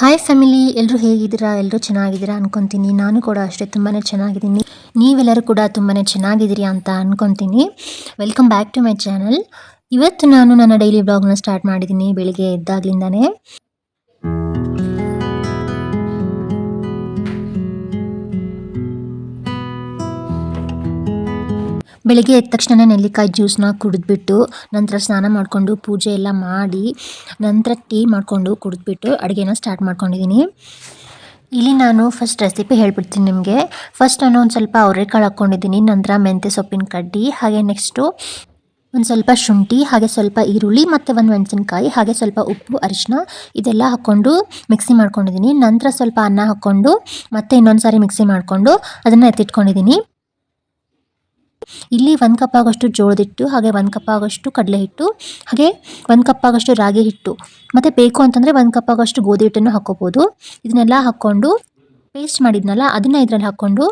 Hi family ಎಲ್ಲರೂ ಹೇಗಿದ್ದೀರಾ? ಎಲ್ಲರೂ ಚೆನ್ನಾಗಿದ್ದೀರಾ ಅನ್ಕೊತೀನಿ. ನಾನು ಕೂಡ ಅಷ್ಟೇ ತುಂಬಾ ಚೆನ್ನಾಗಿದ್ದೀನಿ. ನೀವೆಲ್ಲರೂ ಕೂಡ ತುಂಬಾ ಚೆನ್ನಾಗಿದ್ದೀರಿ ಅಂತ ಅನ್ಕೊತೀನಿ. Welcome back to my channel ಇವತ್ತು ನಾನು ನನ್ನ ಡೈಲಿ ಬ್ಲಾಗ್ನ ಸ್ಟಾರ್ಟ್ ಮಾಡಿದ್ದೀನಿ ಬೆಳಿಗ್ಗೆ ಎದ್ದಾಗ್ಲಿಂದಾನೇ. ಬೆಳಿಗ್ಗೆ ಎದ್ದ ತಕ್ಷಣ ನೆಲ್ಲಿಕಾಯಿ ಜ್ಯೂಸ್ನ ಕುಡಿದ್ಬಿಟ್ಟು ನಂತರ ಸ್ನಾನ ಮಾಡಿಕೊಂಡು ಪೂಜೆ ಎಲ್ಲ ಮಾಡಿ ನಂತರ ಟೀ ಮಾಡಿಕೊಂಡು ಕುಡಿದ್ಬಿಟ್ಟು ಅಡುಗೆನ ಸ್ಟಾರ್ಟ್ ಮಾಡ್ಕೊಂಡಿದ್ದೀನಿ ಇಲ್ಲಿ ನಾನು ಫಸ್ಟ್ ರೆಸಿಪಿ ಹೇಳ್ಬಿಡ್ತೀನಿ ನಿಮಗೆ. ಫಸ್ಟ್ ನಾನು ಒಂದು ಸ್ವಲ್ಪ ಅವರೆಕಾಳು ಹಾಕ್ಕೊಂಡಿದ್ದೀನಿ ನಂತರ ಮೆಂತ್ಯ ಸೊಪ್ಪಿನ ಕಡ್ಡಿ, ಹಾಗೆ ನೆಕ್ಸ್ಟು ಒಂದು ಸ್ವಲ್ಪ ಶುಂಠಿ, ಹಾಗೆ ಸ್ವಲ್ಪ ಈರುಳ್ಳಿ ಮತ್ತು ಒಂದು ಮೆಣಸಿನ್ಕಾಯಿ, ಹಾಗೆ ಸ್ವಲ್ಪ ಉಪ್ಪು ಅರಿಶಿನ ಇದೆಲ್ಲ ಹಾಕ್ಕೊಂಡು ಮಿಕ್ಸಿ ಮಾಡ್ಕೊಂಡಿದ್ದೀನಿ ನಂತರ ಸ್ವಲ್ಪ ಅನ್ನ ಹಾಕ್ಕೊಂಡು ಮತ್ತೆ ಇನ್ನೊಂದು ಸಾರಿ ಮಿಕ್ಸಿ ಮಾಡಿಕೊಂಡು ಅದನ್ನು ಎತ್ತಿಟ್ಕೊಂಡಿದ್ದೀನಿ ಇಲ್ಲಿ ಒಂದು ಕಪ್ ಆಗೋಷ್ಟು ಜೋಳದ ಹಿಟ್ಟು, ಹಾಗೆ ಒಂದು ಕಪ್ ಆಗೋಷ್ಟು ಕಡಲೆ ಹಿಟ್ಟು, ಹಾಗೆ ಒಂದು ಕಪ್ ಆಗೋಷ್ಟು ರಾಗಿ ಹಿಟ್ಟು. ಮತ್ತು ಬೇಕು ಅಂತಂದರೆ ಒಂದು ಕಪ್ ಆಗೋಷ್ಟು ಗೋಧಿ ಹಿಟ್ಟನ್ನು ಹಾಕ್ಕೋಬೋದು. ಇದನ್ನೆಲ್ಲ ಹಾಕ್ಕೊಂಡು ಪೇಸ್ಟ್ ಮಾಡಿದ್ನಲ್ಲ, ಅದನ್ನು ಇದರಲ್ಲಿ ಹಾಕ್ಕೊಂಡು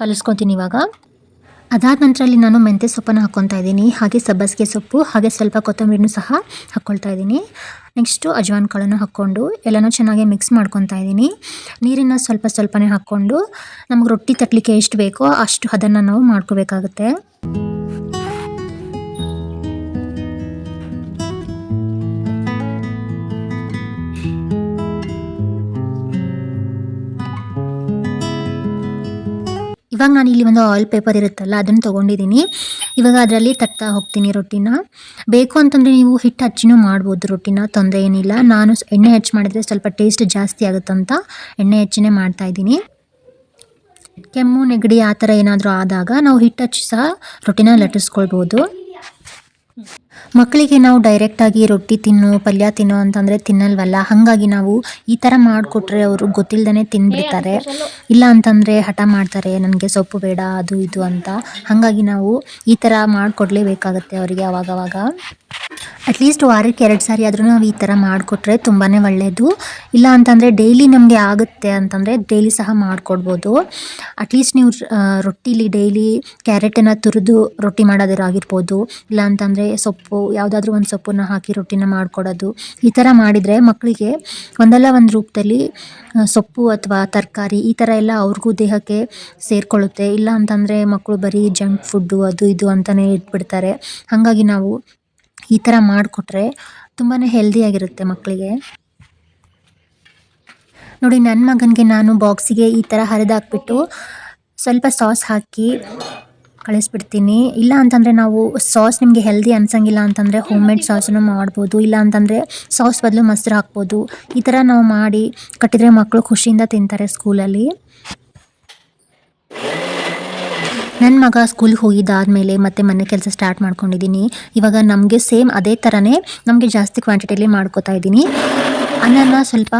ಕಲಿಸ್ಕೊತೀನಿ ಇವಾಗ. ಅದಾದ ನಂತರ ಅಲ್ಲಿ ನಾನು ಮೆಂತ್ಯ ಸೊಪ್ಪನ್ನು ಹಾಕ್ಕೊತಾ ಇದ್ದೀನಿ. ಹಾಗೆ ಸಬ್ಬಸಿಗೆ ಸೊಪ್ಪು, ಹಾಗೆ ಸ್ವಲ್ಪ ಕೊತ್ತಂಬರಿನೂ ಸಹ ಹಾಕ್ಕೊಳ್ತಾ ಇದ್ದೀನಿ. ನೆಕ್ಸ್ಟು ಅಜ್ವಾನ್ ಕಾಳನ್ನು ಹಾಕ್ಕೊಂಡು ಎಲ್ಲನೂ ಚೆನ್ನಾಗಿ ಮಿಕ್ಸ್ ಮಾಡ್ಕೊತಾ ಇದ್ದೀನಿ. ನೀರನ್ನು ಸ್ವಲ್ಪ ಸ್ವಲ್ಪನೇ ಹಾಕ್ಕೊಂಡು ನಮಗೆ ರೊಟ್ಟಿ ತಟ್ಟಲಿಕ್ಕೆ ಎಷ್ಟು ಬೇಕೋ ಅಷ್ಟು ಅದನ್ನು ನಾವು ಮಾಡ್ಕೋಬೇಕಾಗುತ್ತೆ. ಇವಾಗ ನಾನು ಇಲ್ಲಿ ಒಂದು ಆಯಿಲ್ ಪೇಪರ್ ಇರುತ್ತಲ್ಲ, ಅದನ್ನು ತೊಗೊಂಡಿದ್ದೀನಿ. ಇವಾಗ ಅದರಲ್ಲಿ ತಟ್ತಾ ಹೋಗ್ತೀನಿ ರೊಟ್ಟಿನ. ಬೇಕು ಅಂತಂದರೆ ನೀವು ಹಿಟ್ಟು ಹಚ್ಚಿನೂ ಮಾಡ್ಬೋದು ರೊಟ್ಟಿನ, ತೊಂದರೆ ಏನಿಲ್ಲ. ನಾನು ಎಣ್ಣೆ ಹೆಚ್ಚು ಮಾಡಿದರೆ ಸ್ವಲ್ಪ ಟೇಸ್ಟ್ ಜಾಸ್ತಿ ಆಗುತ್ತಂತ ಎಣ್ಣೆ ಹೆಚ್ಚಿನೇ ಮಾಡ್ತಾ ಇದ್ದೀನಿ. ಕೆಮ್ಮು, ನೆಗಡಿ ಆ ಥರ ಏನಾದರೂ ಆದಾಗ ನಾವು ಹಿಟ್ಟು ಹಚ್ಚಿ ಸಹ ರೊಟ್ಟಿನ ಲಟ್ಟಿಸ್ಕೊಳ್ಬೋದು. ಮಕ್ಕಳಿಗೆ ನಾವು ಡೈರೆಕ್ಟಾಗಿ ರೊಟ್ಟಿ ತಿನ್ನು, ಪಲ್ಯ ತಿನ್ನು ಅಂತಂದರೆ ತಿನ್ನಲ್ವಲ್ಲ? ಹಾಗಾಗಿ ನಾವು ಈ ಥರ ಮಾಡಿಕೊಟ್ರೆ ಅವರು ಗೊತ್ತಿಲ್ಲದೇ ತಿಂದ್ಬಿಡ್ತಾರೆ. ಇಲ್ಲ ಅಂತಂದರೆ ಹಠ ಮಾಡ್ತಾರೆ, ನನಗೆ ಸೊಪ್ಪು ಬೇಡ, ಅದು ಇದು ಅಂತ. ಹಾಗಾಗಿ ನಾವು ಈ ಥರ ಮಾಡಿಕೊಡ್ಲೇಬೇಕಾಗತ್ತೆ ಅವರಿಗೆ ಅವಾಗವಾಗ. ಅಟ್ಲೀಸ್ಟ್ ವಾರಕ್ಕೆ ಎರಡು ಸಾರಿ ಆದರೂ ನಾವು ಈ ಥರ ಮಾಡಿಕೊಟ್ರೆ ತುಂಬಾ ಒಳ್ಳೆಯದು ಇಲ್ಲ ಅಂತಂದರೆ ಡೈಲಿ ನಮಗೆ ಆಗುತ್ತೆ ಅಂತಂದರೆ ಡೈಲಿ ಸಹ ಮಾಡಿಕೊಡ್ಬೋದು. ಅಟ್ಲೀಸ್ಟ್ ನೀವು ರೊಟ್ಟಿಲಿ ಡೈಲಿ ಕ್ಯಾರೆಟನ್ನು ತುರಿದು ರೊಟ್ಟಿ ಮಾಡೋದಿರಾಗಿರ್ಬೋದು. ಇಲ್ಲ ಅಂತಂದರೆ ಸೊಪ್ಪು, ಯಾವುದಾದ್ರೂ ಒಂದು ಸೊಪ್ಪನ್ನು ಹಾಕಿ ರೊಟ್ಟಿನ ಮಾಡಿಕೊಡೋದು. ಈ ಥರ ಮಾಡಿದರೆ ಮಕ್ಕಳಿಗೆ ಒಂದಲ್ಲ ಒಂದು ರೂಪದಲ್ಲಿ ಸೊಪ್ಪು ಅಥವಾ ತರಕಾರಿ ಈ ಥರ ಎಲ್ಲ ಅವ್ರಿಗೂ ದೇಹಕ್ಕೆ ಸೇರಿಕೊಳ್ಳುತ್ತೆ. ಇಲ್ಲ ಅಂತಂದರೆ ಮಕ್ಕಳು ಬರೀ ಜಂಕ್ ಫುಡ್ಡು ಅದು ಇದು ಅಂತಲೇ ಇಟ್ಬಿಡ್ತಾರೆ. ಹಾಗಾಗಿ ನಾವು ಈ ಥರ ಮಾಡಿಕೊಟ್ರೆ ತುಂಬಾ ಹೆಲ್ದಿಯಾಗಿರುತ್ತೆ ಮಕ್ಕಳಿಗೆ ನೋಡಿ ನನ್ನ ಮಗನಿಗೆ ನಾನು ಬಾಕ್ಸಿಗೆ ಈ ಥರ ಹರಿದಾಕ್ಬಿಟ್ಟು ಸ್ವಲ್ಪ ಸಾಸ್ ಹಾಕಿ ಕಳಿಸ್ಬಿಡ್ತೀನಿ. ಇಲ್ಲ ಅಂತಂದರೆ ನಾವು ಸಾಸ್ ನಿಮಗೆ ಹೆಲ್ದಿ ಅನ್ಸಂಗಿಲ್ಲ ಅಂತಂದರೆ ಹೋಮ್ ಮೇಡ್ ಸಾಸನ್ನು ಮಾಡ್ಬೋದು. ಇಲ್ಲ ಅಂತಂದರೆ ಸಾಸ್ ಬದಲು ಮೊಸರು ಹಾಕ್ಬೋದು. ಈ ಥರ ನಾವು ಮಾಡಿ ಕಟ್ಟಿದರೆ ಮಕ್ಕಳು ಖುಷಿಯಿಂದ ತಿಂತಾರೆ ಸ್ಕೂಲಲ್ಲಿ ನನ್ನ ಮಗ ಸ್ಕೂಲ್ಗೆ ಹೋಗಿದ್ದಾದಮೇಲೆ ಮತ್ತೆ ಮನೆ ಕೆಲಸ ಸ್ಟಾರ್ಟ್ ಮಾಡ್ಕೊಂಡಿದ್ದೀನಿ ಇವಾಗ ನಮಗೆ ಸೇಮ್ ಅದೇ ಥರನೇ ನಮಗೆ ಜಾಸ್ತಿ ಕ್ವಾಂಟಿಟಿಯಲ್ಲಿ ಮಾಡ್ಕೋತಾ ಇದ್ದೀನಿ. ಅನ್ನನ ಸ್ವಲ್ಪ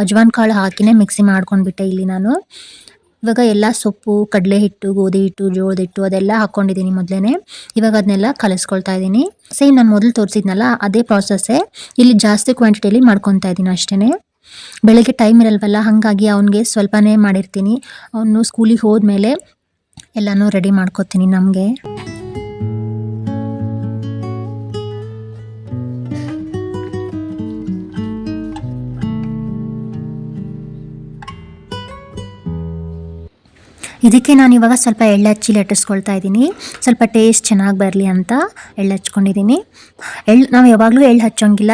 ಅಜ್ವಾನ್ ಕಾಳು ಹಾಕಿನೇ ಮಿಕ್ಸಿ ಮಾಡ್ಕೊಂಡ್ಬಿಟ್ಟೆ ಇಲ್ಲಿ ನಾನು. ಇವಾಗ ಎಲ್ಲ ಸೊಪ್ಪು ಕಡಲೆ ಹಿಟ್ಟು ಗೋಧಿ ಹಿಟ್ಟು ಜೋಳದ ಹಿಟ್ಟು ಅದೆಲ್ಲ ಹಾಕ್ಕೊಂಡಿದ್ದೀನಿ ಮೊದಲೇ ಇವಾಗ ಅದನ್ನೆಲ್ಲ ಕಲಿಸ್ಕೊಳ್ತಾ ಇದ್ದೀನಿ. ಸೇಮ್ ನಾನು ಮೊದಲು ತೋರಿಸಿದ್ನಲ್ಲ, ಅದೇ ಪ್ರಾಸೆಸ್ಸೇ ಇಲ್ಲಿ ಜಾಸ್ತಿ ಕ್ವಾಂಟಿಟಿಯಲ್ಲಿ ಮಾಡ್ಕೊತಾ ಇದ್ದೀನಿ ಅಷ್ಟೇ ಬೆಳಗ್ಗೆ ಟೈಮ್ ಇರಲ್ವಲ್ಲ, ಹಾಗಾಗಿ ಅವನಿಗೆ ಸ್ವಲ್ಪನೇ ಮಾಡಿರ್ತೀನಿ. ಅವನು ಸ್ಕೂಲಿಗೆ ಹೋದ್ಮೇಲೆ ಎಲ್ಲನೂ ರೆಡಿ ಮಾಡ್ಕೋತೀನಿ ನಮಗೆ. ಇದಕ್ಕೆ ನಾನು ಇವಾಗ ಸ್ವಲ್ಪ ಎಳ್ಳು ಹಚ್ಚಿ ಲಟ್ಟಿಸ್ಕೊಳ್ತಾ ಇದ್ದೀನಿ. ಸ್ವಲ್ಪ ಟೇಸ್ಟ್ ಚೆನ್ನಾಗಿ ಬರಲಿ ಅಂತ ಎಳ್ಳು ಹಚ್ಕೊಂಡಿದ್ದೀನಿ ಎಳ್ಳು ನಾವು ಯಾವಾಗಲೂ ಎಳ್ಳು ಹಚ್ಚೋಂಗಿಲ್ಲ.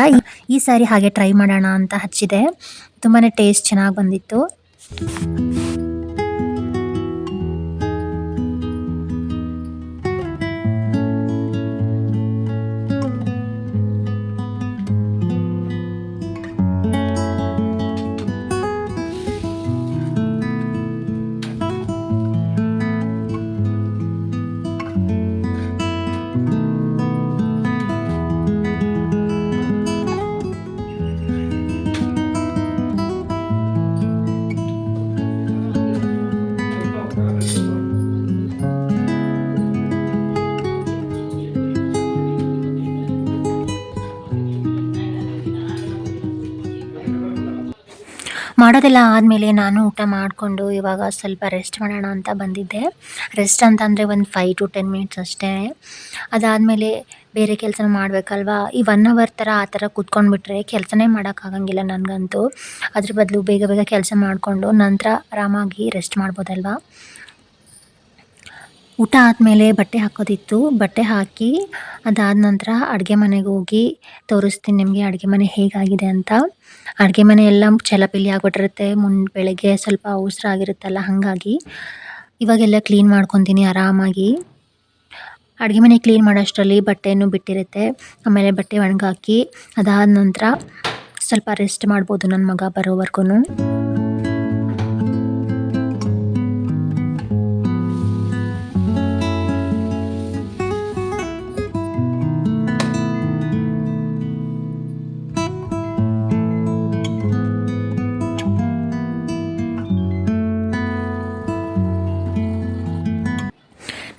ಈ- ಸಾರಿ ಹಾಗೆ ಟ್ರೈ ಮಾಡೋಣ ಅಂತ ಹಚ್ಚಿದೆ. ತುಂಬಾ ಟೇಸ್ಟ್ ಚೆನ್ನಾಗಿ ಬಂದಿತ್ತು. ಮಾಡೋದೆಲ್ಲ ಆದಮೇಲೆ ನಾನು ಊಟ ಮಾಡಿಕೊಂಡು ಇವಾಗ ಸ್ವಲ್ಪ ರೆಸ್ಟ್ ಮಾಡೋಣ ಅಂತ ಬಂದಿದ್ದೆ. ರೆಸ್ಟ್ ಅಂತಂದರೆ ಒಂದು ಫೈವ್ ಟು ಟೆನ್ ಮಿನಿಟ್ಸ್ ಅಷ್ಟೇ. ಅದಾದಮೇಲೆ ಬೇರೆ ಕೆಲಸ ಮಾಡಬೇಕಲ್ವಾ? ಈ ಒನ್ ಅವರ್ ಥರ ಆ ಥರ ಕೂತ್ಕೊಂಡ್ಬಿಟ್ರೆ ಕೆಲಸನೇ ಮಾಡೋಕ್ಕಾಗಂಗಿಲ್ಲ ನನಗಂತೂ. ಅದ್ರ ಬದಲು ಬೇಗ ಬೇಗ ಕೆಲಸ ಮಾಡಿಕೊಂಡು ನಂತರ ಆರಾಮಾಗಿ ರೆಸ್ಟ್ ಮಾಡ್ಬೋದಲ್ವಾ? ಊಟ ಆದಮೇಲೆ ಬಟ್ಟೆ ಹಾಕೋದಿತ್ತು. ಬಟ್ಟೆ ಹಾಕಿ ಅದಾದ ನಂತರ ಅಡುಗೆ ಮನೆಗೆ ಹೋಗಿ ತೋರಿಸ್ತೀನಿ ನಿಮಗೆ ಅಡುಗೆ ಮನೆ ಹೇಗಾಗಿದೆ ಅಂತ. ಅಡುಗೆ ಮನೆ ಎಲ್ಲ ಚಲಪಿಲಿ ಆಗ್ಬಿಟ್ಟಿರುತ್ತೆ. ಮುನ್ ಬೆಳಗ್ಗೆ ಸ್ವಲ್ಪ ಉಸಿರಾಗಿರುತ್ತಲ್ಲ ಹಾಗಾಗಿ ಇವಾಗೆಲ್ಲ ಕ್ಲೀನ್ ಮಾಡ್ಕೊತೀನಿ ಆರಾಮಾಗಿ. ಅಡುಗೆ ಮನೆ ಕ್ಲೀನ್ ಮಾಡೋಷ್ಟರಲ್ಲಿ ಬಟ್ಟೆಯನ್ನು ಬಿಟ್ಟಿರುತ್ತೆ. ಆಮೇಲೆ ಬಟ್ಟೆ ಒಣಗಾಕಿ ಅದಾದ ನಂತರ ಸ್ವಲ್ಪ ರೆಸ್ಟ್ ಮಾಡ್ಬೋದು ನನ್ನ ಮಗ ಬರೋವರೆಗೂ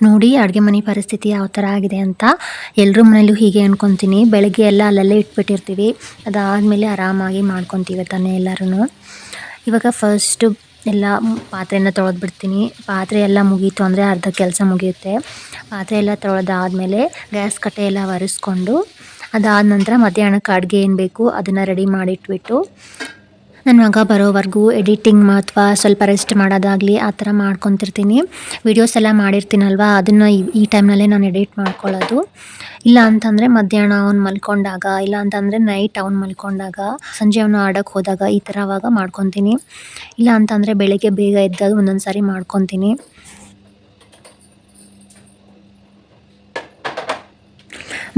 ನೋಡಿ ಅಡುಗೆ ಮನೆ ಪರಿಸ್ಥಿತಿ ಯಾವ ಥರ ಆಗಿದೆ ಅಂತ ಎಲ್ಲರ ಮನೇಲೂ ಹೀಗೆ ಅನ್ಕೊತೀನಿ. ಬೆಳಗ್ಗೆ ಎಲ್ಲ ಅಲ್ಲಲ್ಲೇ ಇಟ್ಬಿಟ್ಟಿರ್ತೀವಿ. ಅದಾದಮೇಲೆ ಆರಾಮಾಗಿ ಮಾಡ್ಕೊತೀವಿ ತಾನೇ ಎಲ್ಲರೂ ಇವಾಗ ಫಸ್ಟು ಎಲ್ಲ ಪಾತ್ರೆನ ತೊಳೆದ್ಬಿಡ್ತೀನಿ. ಪಾತ್ರೆ ಎಲ್ಲ ಮುಗೀತು ಅಂದರೆ ಅರ್ಧ ಕೆಲಸ ಮುಗಿಯುತ್ತೆ. ಪಾತ್ರೆ ಎಲ್ಲ ತೊಳೆದಾದಮೇಲೆ ಗ್ಯಾಸ್ ಕಟ್ಟೆ ಎಲ್ಲ ಒರೆಸ್ಕೊಂಡು ಅದಾದ ನಂತರ ಮಧ್ಯಾಹ್ನಕ್ಕೆ ಅಡುಗೆ ಏನು ಬೇಕು ಅದನ್ನು ರೆಡಿ ಮಾಡಿಟ್ಬಿಟ್ಟು ನನ್ನ ಮಗ ಬರೋವರೆಗೂ ಎಡಿಟಿಂಗ್ ಅಥವಾ ಸ್ವಲ್ಪ ರೆಸ್ಟ್ ಮಾಡೋದಾಗಲಿ ಆ ಥರ ಮಾಡ್ಕೊತಿರ್ತೀನಿ. ವೀಡಿಯೋಸ್ ಎಲ್ಲ ಮಾಡಿರ್ತೀನಲ್ವ, ಅದನ್ನು ಈ ಟೈಮ್ನಲ್ಲೇ ನಾನು ಎಡಿಟ್ ಮಾಡ್ಕೊಳ್ಳೋದು. ಇಲ್ಲ ಅಂತಂದರೆ ಮಧ್ಯಾಹ್ನ ಅವ್ನು ಮಲ್ಕೊಂಡಾಗ, ಇಲ್ಲ ಅಂತಂದರೆ ನೈಟ್ ಅವ್ನು ಮಲ್ಕೊಂಡಾಗ, ಸಂಜೆ ಅವನು ಆಡೋಕ್ಕೆ ಹೋದಾಗ ಈ ಥರ ಅವಾಗ ಮಾಡ್ಕೊತೀನಿ. ಇಲ್ಲ ಅಂತಂದರೆ ಬೆಳಗ್ಗೆ ಬೇಗ ಎದ್ದಾಗ ಒಂದೊಂದು ಸಾರಿ ಮಾಡ್ಕೊತೀನಿ.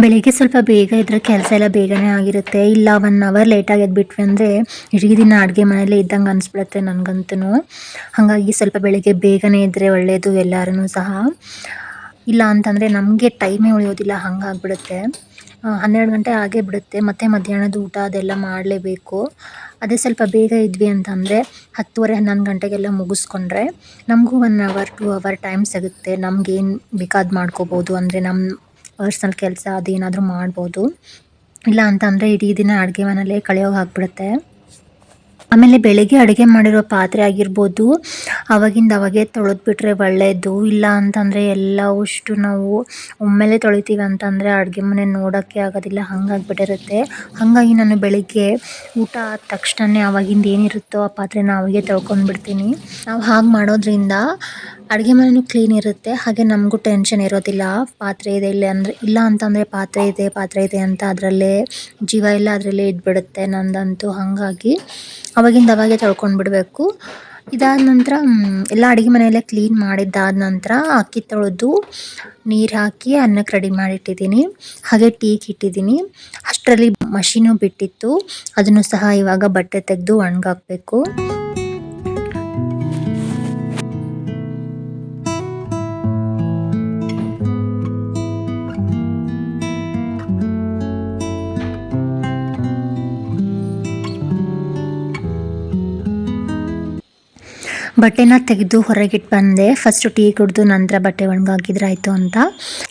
ಬೆಳಿಗ್ಗೆ ಸ್ವಲ್ಪ ಬೇಗ ಇದ್ರೆ ಕೆಲಸ ಎಲ್ಲ ಬೇಗನೆ ಆಗಿರುತ್ತೆ. ಇಲ್ಲ ಒನ್ ಅವರ್ ಲೇಟಾಗಿ ಎದ್ಬಿಟ್ವಿ ಅಂದರೆ ಇಡೀ ದಿನ ಅಡುಗೆ ಮನೆಯಲ್ಲೇ ಇದ್ದಂಗೆ ಅನಿಸ್ಬಿಡುತ್ತೆ ನನಗಂತೂ ಹಾಗಾಗಿ ಸ್ವಲ್ಪ ಬೆಳಿಗ್ಗೆ ಬೇಗನೆ ಇದ್ದರೆ ಒಳ್ಳೆಯದು ಎಲ್ಲರೂ ಸಹ. ಇಲ್ಲ ಅಂತಂದರೆ ನಮಗೆ ಟೈಮೇ ಉಳಿಯೋದಿಲ್ಲ, ಹಂಗಾಗ್ಬಿಡುತ್ತೆ. ಹನ್ನೆರಡು ಗಂಟೆ ಆಗೇ ಬಿಡುತ್ತೆ. ಮತ್ತು ಮಧ್ಯಾಹ್ನದ ಊಟ ಅದೆಲ್ಲ ಮಾಡಲೇಬೇಕು. ಅದೇ ಸ್ವಲ್ಪ ಬೇಗ ಇದ್ವಿ ಅಂತಂದರೆ ಹತ್ತುವರೆ, ಹನ್ನೊಂದು ಗಂಟೆಗೆಲ್ಲ ಮುಗಿಸ್ಕೊಂಡ್ರೆ ನಮಗೂ one hour two hour time ಸಿಗುತ್ತೆ. ನಮಗೇನು ಬೇಕಾದ ಮಾಡ್ಕೋಬೋದು ಅಂದರೆ ನಮ್ಮ ಪರ್ಸ್ನಲ್ ಕೆಲಸ ಅದೇನಾದರೂ ಮಾಡ್ಬೋದು. ಇಲ್ಲ ಅಂತಂದರೆ ಇಡೀ ದಿನ ಅಡುಗೆ ಮನೆಯಲ್ಲೇ ಕಳೆಯೋಗಿ ಹಾಕ್ಬಿಡುತ್ತೆ ಆಮೇಲೆ ಬೆಳಗ್ಗೆ ಅಡುಗೆ ಮಾಡಿರೋ ಪಾತ್ರೆ ಆಗಿರ್ಬೋದು, ಅವಾಗಿಂದ ಅವಾಗೆ ತೊಳೆದ್ಬಿಟ್ರೆ ಒಳ್ಳೆಯದು ಇಲ್ಲ ಅಂತಂದರೆ ಎಲ್ಲ ಅಷ್ಟು ನಾವು ಒಮ್ಮೆಲೆ ತೊಳಿತೀವಿ ಅಂತಂದರೆ ಅಡುಗೆ ಮನೆ ನೋಡೋಕ್ಕೆ ಆಗೋದಿಲ್ಲ, ಹಂಗಾಗ್ಬಿಟ್ಟಿರುತ್ತೆ. ಹಾಗಾಗಿ ನಾನು ಬೆಳಿಗ್ಗೆ ಊಟ ಆದ ತಕ್ಷಣನೇ ಅವಾಗಿಂದ ಏನಿರುತ್ತೋ ಆ ಪಾತ್ರೆನ ಅವಾಗೆ ತೊಳ್ಕೊಂಡ್ಬಿಡ್ತೀನಿ. ನಾವು ಹಾಗೆ ಮಾಡೋದ್ರಿಂದ ಅಡುಗೆ ಮನೆಯೂ ಕ್ಲೀನ್ ಇರುತ್ತೆ. ಹಾಗೆ ನಮಗೂ ಟೆನ್ಷನ್ ಇರೋದಿಲ್ಲ. ಪಾತ್ರೆ ಇದೆ ಇಲ್ಲ ಅಂದರೆ, ಇಲ್ಲ ಅಂತಂದರೆ ಪಾತ್ರೆ ಇದೆ ಪಾತ್ರೆ ಇದೆ ಅಂತ ಅದರಲ್ಲೇ ಜೀವ ಎಲ್ಲ ಅದರಲ್ಲೇ ಇದ್ಬಿಡುತ್ತೆ ನಂದಂತೂ ಹಾಗಾಗಿ. ಅವಾಗಿಂದ ಅವಾಗೆ ತೊಳ್ಕೊಂಡು ಬಿಡಬೇಕು. ಇದಾದ ನಂತರ ಎಲ್ಲ ಅಡುಗೆ ಮನೆಯಲ್ಲೇ ಕ್ಲೀನ್ ಮಾಡಿದ್ದಾದ ನಂತರ ಅಕ್ಕಿ ತೊಳೆದು ನೀರು ಹಾಕಿ ಅನ್ನಕ್ಕೆ ರೆಡಿ ಮಾಡಿಟ್ಟಿದ್ದೀನಿ. ಹಾಗೆ ಟೀಕ್ ಇಟ್ಟಿದ್ದೀನಿ. ಅಷ್ಟರಲ್ಲಿ ಮಷೀನು ಬಿಟ್ಟಿತ್ತು. ಅದನ್ನು ಸಹ ಇವಾಗ ಬಟ್ಟೆ ತೆಗೆದು ಒಣಗಾಕಬೇಕು. ಬಟ್ಟೆನ ತೆಗೆದು ಹೊರಗಿಟ್ಟು ಬಂದೆ. ಫಸ್ಟು ಟೀ ಕುಡಿದು ನಂತರ ಬಟ್ಟೆ ಒಣಗಾಕಿದ್ರಾಯ್ತು ಅಂತ.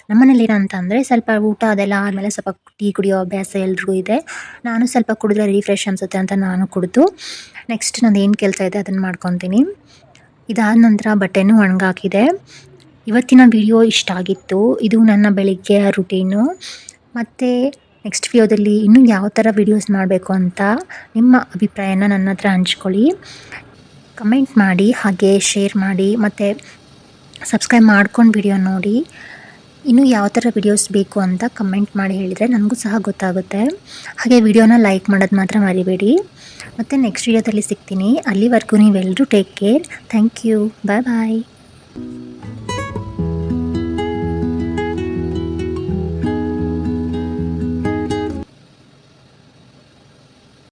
ನಮ್ಮನೇಲಿ ಏನಂತ ಅಂದರೆ ಸ್ವಲ್ಪ ಊಟ ಅದೆಲ್ಲ ಆದಮೇಲೆ ಸ್ವಲ್ಪ ಟೀ ಕುಡಿಯೋ ಅಭ್ಯಾಸ ಎಲ್ರಿಗೂ ಇದೆ. ನಾನು ಸ್ವಲ್ಪ ಕುಡಿದ್ರೆ ರಿಫ್ರೆಶ್ ಅನಿಸುತ್ತೆ ಅಂತ ನಾನು ಕುಡಿದು. ನೆಕ್ಸ್ಟ್ ನಂದು ಏನು ಕೆಲಸ ಇದೆ ಅದನ್ನು ಮಾಡ್ಕೊತೀನಿ. ಇದಾದ ನಂತರ ಬಟ್ಟೆನೂ ಒಣಗಾಕಿದೆ. ಇವತ್ತಿನ ವಿಡಿಯೋ ಇಷ್ಟ ಆಗಿತ್ತು. ಇದು ನನ್ನ ಬೆಳಿಗ್ಗೆ ರುಟೀನು ಮತ್ತು ನೆಕ್ಸ್ಟ್ ವಿಡಿಯೋದಲ್ಲಿ ಇನ್ನೂ ಯಾವ ಥರ ವಿಡಿಯೋಸ್ ಮಾಡಬೇಕು ಅಂತ ನಿಮ್ಮ ಅಭಿಪ್ರಾಯನ ನನ್ನ ಹತ್ರ ಹಂಚ್ಕೊಳ್ಳಿ. ಕಮೆಂಟ್ ಮಾಡಿ, ಹಾಗೆ ಶೇರ್ ಮಾಡಿ, ಮತ್ತು ಸಬ್ಸ್ಕ್ರೈಬ್ ಮಾಡ್ಕೊಂಡು ವಿಡಿಯೋ ನೋಡಿ. ಇನ್ನೂ ಯಾವ ಥರ ವಿಡಿಯೋಸ್ ಬೇಕು ಅಂತ ಕಮೆಂಟ್ ಮಾಡಿ ಹೇಳಿದರೆ ನನಗೂ ಸಹ ಗೊತ್ತಾಗುತ್ತೆ. ಹಾಗೆ ವಿಡಿಯೋನ ಲೈಕ್ ಮಾಡೋದು ಮಾತ್ರ ಮರಿಬೇಡಿ. ಮತ್ತು ನೆಕ್ಸ್ಟ್ ವಿಡಿಯೋದಲ್ಲಿ ಸಿಗ್ತೀನಿ. ಅಲ್ಲಿವರೆಗೂ ನೀವೆಲ್ಲರೂ take care thank you bye bye